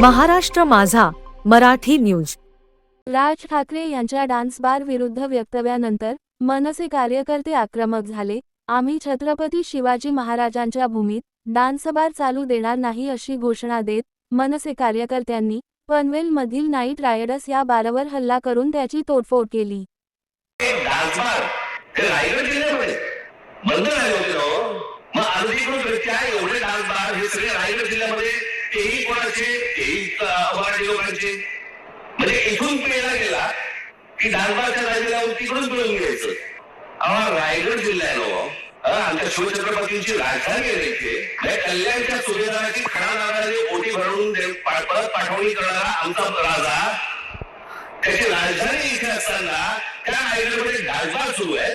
महाराष्ट्र माझा मराठी न्यूज. राज ठाकरे यांच्या dance bar विरुद्ध वक्तव्यानंतर मनसे कार्यकर्ते आक्रमक झाले. आम्ही छत्रपती शिवाजी महाराजांच्या भूमीत डान्स बार चालू देणार नाही अशी घोषणा देत मनसे कार्यकर्त्यांनी पनवेलमधील नाईट रायडर्स या बारवर हल्ला करून त्याची तोडफोड केली. एक डान्सबार तेही कोणाचे तेही लोकांचे म्हणजे इथून पेला गेला की धानबादच्या जागेला तिकडून पिळून घ्यायचं. अहो रायगड जिल्हा आहे ना हो. आमच्या शिवछत्रपतींची राजधानी आहे इथे. म्हणजे कल्याणच्या सुभेदाराची खडा नागाने ओटी भरून परत पाठवणी करणारा आमचा राजा. त्याची राजधानी इथे असताना त्या रायगडमध्ये डालबार सुरू आहे.